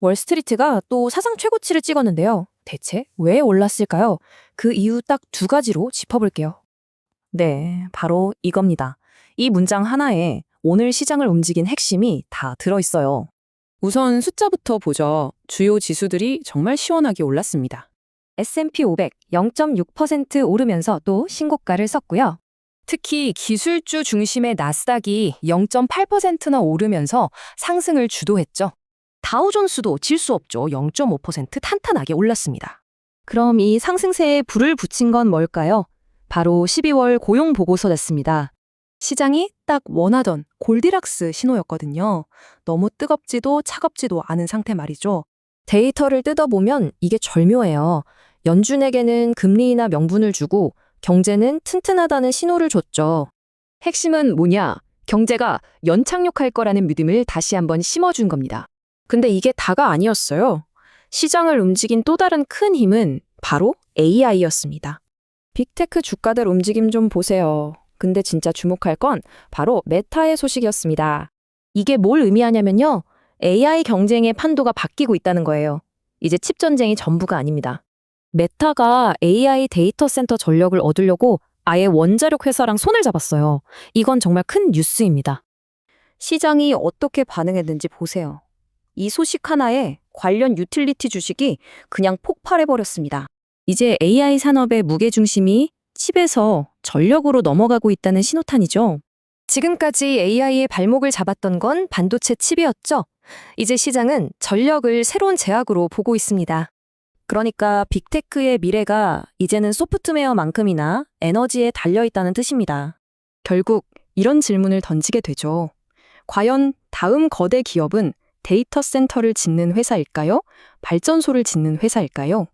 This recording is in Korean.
월스트리트가 또 사상 최고치를 찍었는데요. 대체 왜 올랐을까요? 그 이유 딱 두 가지로 짚어볼게요. 네, 바로 이겁니다. 이 문장 하나에 오늘 시장을 움직인 핵심이 다 들어있어요. 우선 숫자부터 보죠. 주요 지수들이 정말 시원하게 올랐습니다. S&P 500 0.6% 오르면서 또 신고가를 썼고요. 특히 기술주 중심의 나스닥이 0.8%나 오르면서 상승을 주도했죠. 다우존스도 질 수 없죠. 0.5% 탄탄하게 올랐습니다. 그럼 이 상승세에 불을 붙인 건 뭘까요? 바로 12월 고용 보고서였습니다. 시장이 딱 원하던 골디락스 신호였거든요. 너무 뜨겁지도 차갑지도 않은 상태 말이죠. 데이터를 뜯어보면 이게 절묘해요. 연준에게는 금리나 명분을 주고 경제는 튼튼하다는 신호를 줬죠. 핵심은 뭐냐? 경제가 연착륙할 거라는 믿음을 다시 한번 심어준 겁니다. 근데 이게 다가 아니었어요. 시장을 움직인 또 다른 큰 힘은 바로 AI였습니다. 빅테크 주가들 움직임 좀 보세요. 근데 진짜 주목할 건 바로 메타의 소식이었습니다. 이게 뭘 의미하냐면요. AI 경쟁의 판도가 바뀌고 있다는 거예요. 이제 칩 전쟁이 전부가 아닙니다. 메타가 AI 데이터 센터 전력을 얻으려고 아예 원자력 회사랑 손을 잡았어요. 이건 정말 큰 뉴스입니다. 시장이 어떻게 반응했는지 보세요. 이 소식 하나에 관련 유틸리티 주식이 그냥 폭발해버렸습니다. 이제 AI 산업의 무게중심이 칩에서 전력으로 넘어가고 있다는 신호탄이죠. 지금까지 AI의 발목을 잡았던 건 반도체 칩이었죠. 이제 시장은 전력을 새로운 제약으로 보고 있습니다. 그러니까 빅테크의 미래가 이제는 소프트웨어만큼이나 에너지에 달려 있다는 뜻입니다. 결국 이런 질문을 던지게 되죠. 과연 다음 거대 기업은 데이터 센터를 짓는 회사일까요? 발전소를 짓는 회사일까요?